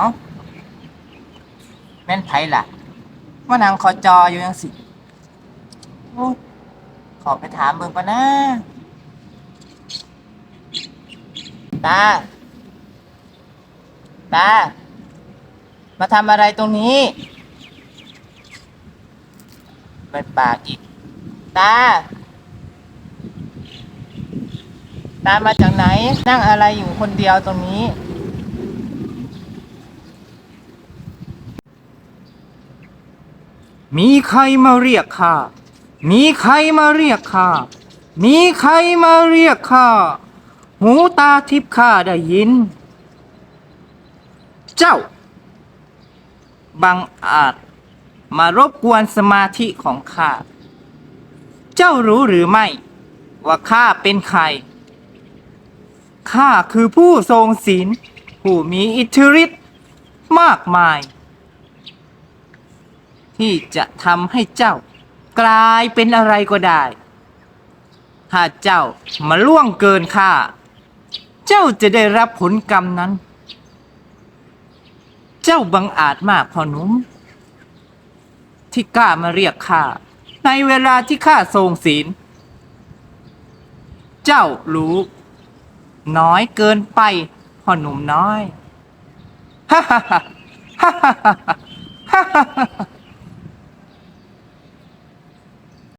เอ้าแม่นไผล่ะมานั่งคอจออยู่ยังสิโอ้ขอไปถามเบิ่งก่อนนะตาตามาทำอะไรตรงนี้ไม่ปากอีกตาตามาจากไหน นั่งอะไรอยู่คนเดียวตรงนี้ มีใครมาเรียกข้า มีใครมาเรียกข้า มีใครมาเรียกข้า หูตาทิพย์ข้าได้ยิน เจ้า บังอาจมารบกวนสมาธิของข้า เจ้ารู้หรือไม่ ว่าข้าเป็นใคร ข้าคือผู้ทรงศีล ผู้มีอิทธิฤทธิ์มากมาย ที่จะทำให้เจ้ากลายเป็นอะไรก็ได้ ถ้าเจ้ามาล่วงเกินข้า เจ้าจะได้รับผลกรรมนั้น เจ้าบังอาจมากพ่อหนุ่มที่กล้ามาเรียกข้าในเวลาที่ข้าทรงศีล เจ้ารู้ น้อยเกินไปพ่อหนุ่มน้อยฮ่าฮ่าฮ่าฮ่าฮ่าฮ่าฮ่า